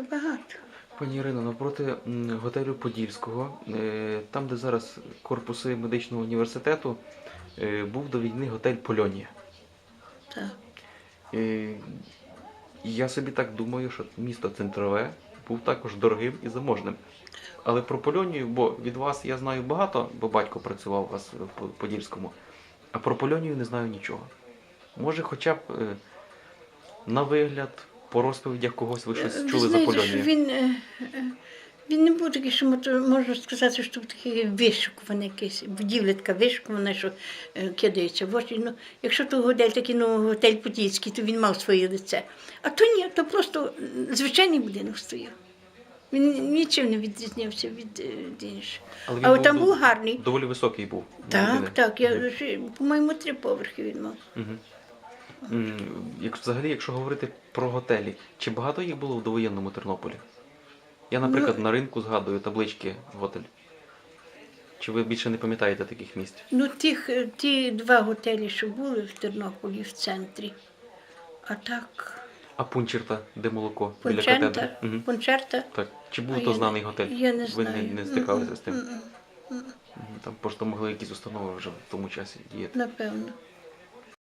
То багато. Пані Ірино, навпроти готелю Подільського, е, там, де зараз корпуси медичного університету, е, був до війни готель Польонія. Так. Е, Я собі так думаю, що місто центрове був також дорогим і заможним. Але про Польонію, бо від вас я знаю багато, бо батько працював у вас в Подільському, а про Польонію не знаю нічого. Може, хоча б на вигляд, по розповідях когось ви щось чули за знаєте, що Польонію? він, е, е, він не був такий, що мото- можна сказати, що такий вишукуваний якийсь, будівля така вишукувана, що е, кидається в очі. Ну, якщо то готель такий, ну, готель Подільський, то він мав своє лице. А то ні, то просто м, звичайний будинок стояв. Він нічим не відрізнявся від, е, від інших. Але А от там дов- був гарний. Доволі високий був. Так, будинок. так. Я, по-моєму, три поверхи він мав. Мгм. Як, взагалі, якщо говорити про готелі, чи багато їх було в довоєнному Тернополі? Я, наприклад, Ну- на ринку згадую таблички готель. Чи ви більше не пам'ятаєте таких місць? Ну, тих, е, ті два готелі, що були в Тернополі в центрі. А так, А Пунчерта, де молоко? Біля Пончерта, катедри? Мгм. Пончерта. Так. Чи був я то не- знаний готель? Я не ви знаю. не, не стикалися з тим? Там просто могли якісь установи вже в тому часі діяти. Напевно.